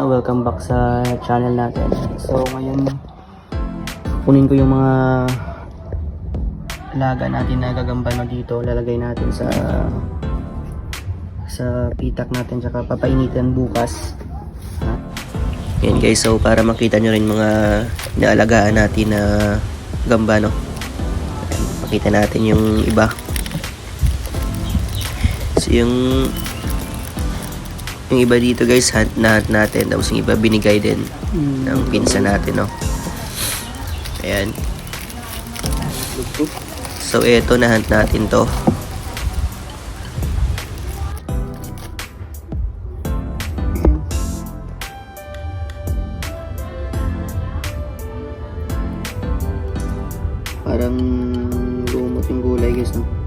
No, welcome back sa channel natin. So ngayon, kunin ko yung mga alaga natin na gagambano dito. Lalagay natin sa sa pitak natin tsaka papainitan bukas. Ha? Yan guys, so para makita nyo rin mga inaalagaan natin na gambano. Ayan, Pakita natin yung iba. So yung yung iba dito guys, hunt na hunt natin. Tapos yung iba binigay din ng pinsan natin, no? Ayan. So, eto na hunt natin to. Parang lumot yung gulay guys, no?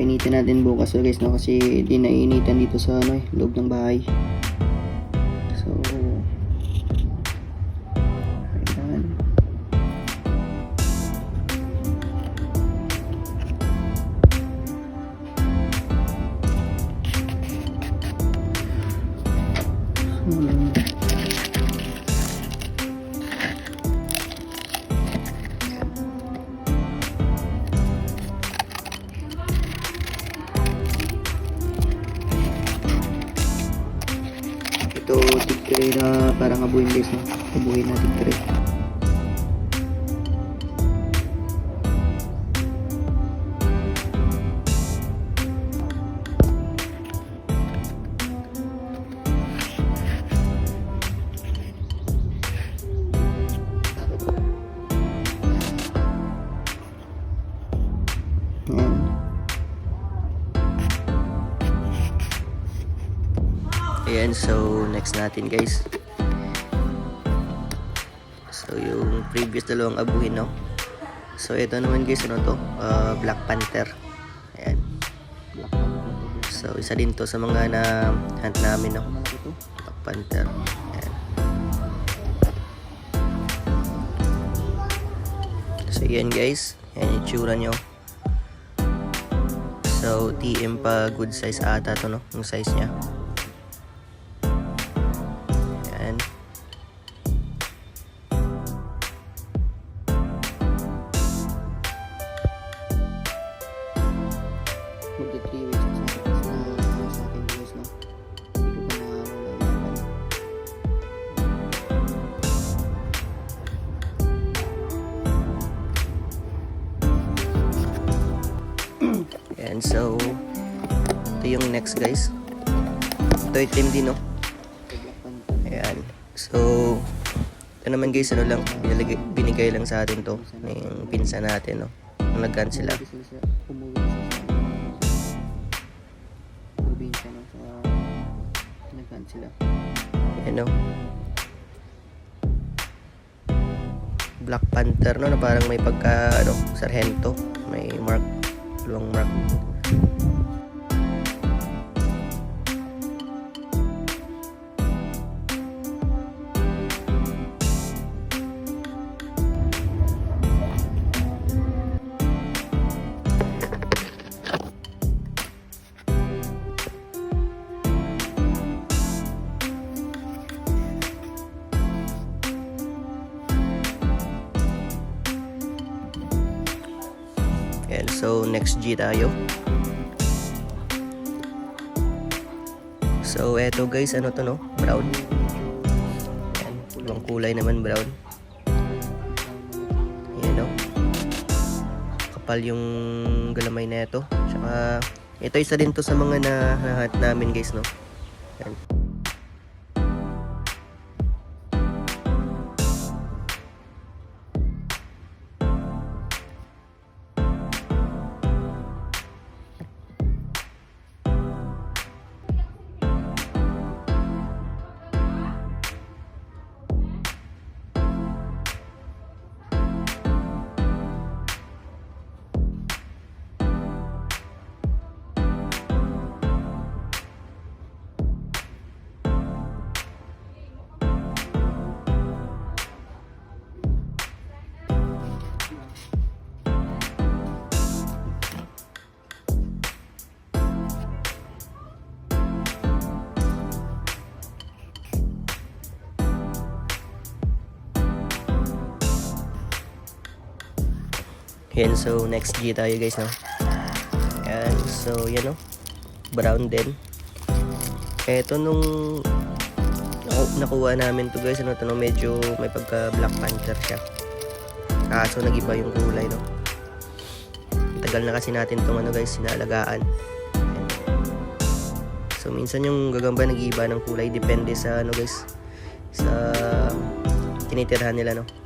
Papainitin natin bukas so guys no kasi di nainitan dito sa ano eh, loob ng bahay. Tigre na parang abuhin guys, no? Abuhin na tigre. Ayan. Ayan, so next natin guys. So yung previous dalawang abuhin, no? So ito naman guys, ano to? Ah, Black Panther. Ayan. So isa din to sa mga na hunt namin, no? Black Panther. Ayan. So yan guys, yan yung tsura nyo. So TM pa good size ata to, no? Yung size niya. So ito yung next guys. Ito itim din no. Ayan. So, ito naman guys, ano lang, binigay, binigay lang sa atin to, ng pinsa natin, no. Nung nag sila. sila. Ayan, no. Black Panther, no, na parang may pagka, ano, sarhento. May mark, long mark. So next G tayo. So eto guys, ano to no? Brown. Ayan, ibang kulay naman brown. Ayan no. Kapal yung galamay na ito. Tsaka ito isa din to sa mga nahahat namin guys no. Ayan. Yan, so next G tayo guys, no? Yan, so yan, no? Brown din. Eto nung naku- nakuha namin to guys, ano to? Medyo may pagka Black Panther siya. Kaso nag-iba yung kulay, no? Tagal na kasi natin tong ano guys, sinalagaan. So minsan yung gagamba nag-iiba ng kulay depende sa ano guys sa tinitirhan nila no.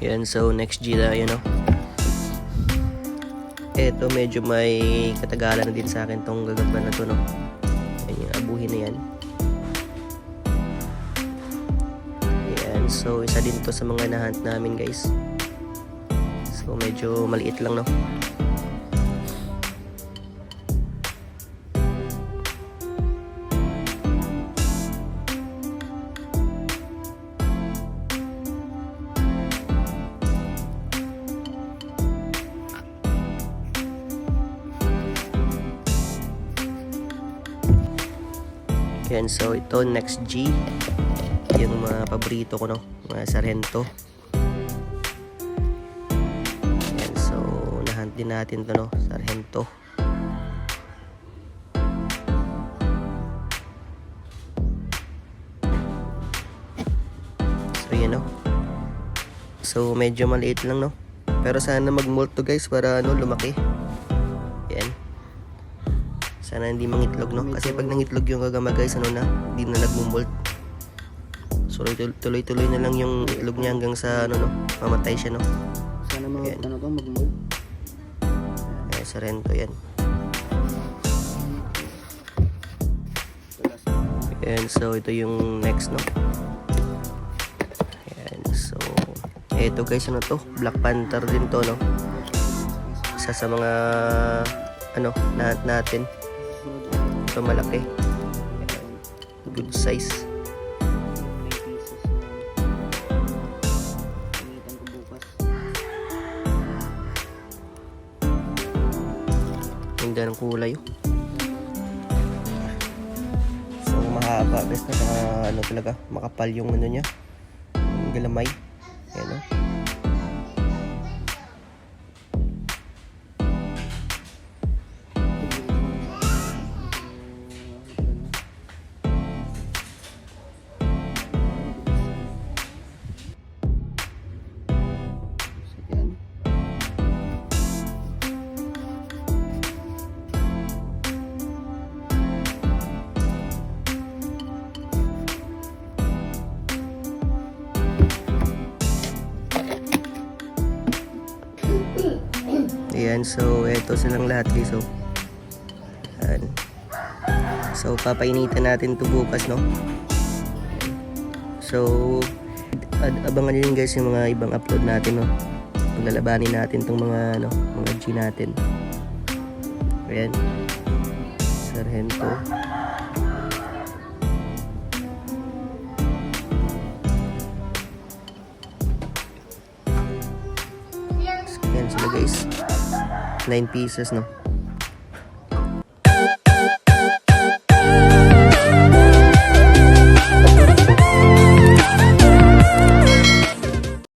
Yan, so next G tayo, no? Eto, medyo may katagalan na din sa akin tong gagamba na to, no? Yan yung abuhin na yan. Yan, so isa din to sa mga nahunt namin, guys. So, medyo maliit lang, no? Yan, so ito next G. Yung mga paborito ko no? Mga sarhento. Yan so nahunt din natin to no? Sarhento. So yan no? So medyo maliit lang no? Pero sana mag-molt guys para ano lumaki sana hindi mangitlog, no? Kasi pag nangitlog yung gagama guys, ano na, hindi na nagmumolt. So tuloy- tuloy-tuloy na lang yung itlog niya hanggang sa, ano, no? Mamatay siya, no? Sana mga Ayan. ano to, mag-mold. Eh, sa rento yan. Ayan, so ito yung next, no? Ayan, so... Ito guys, ano to? Black Panther din to, no? Isa sa mga... Ano, nahat natin. Ito malaki. Good size. Ganda ng kulay. oh. So mahaba guys na ano talaga makapal yung ano niya. Galamay. Ayan, so eto silang lahat guys oh. Ayan. So papainitan natin to bukas no. So abangan yun guys yung mga ibang upload natin no. Paglalabanin natin tong mga ano, mga G natin. Ayan. Sargento. Ayan sila guys. 9 pieces no.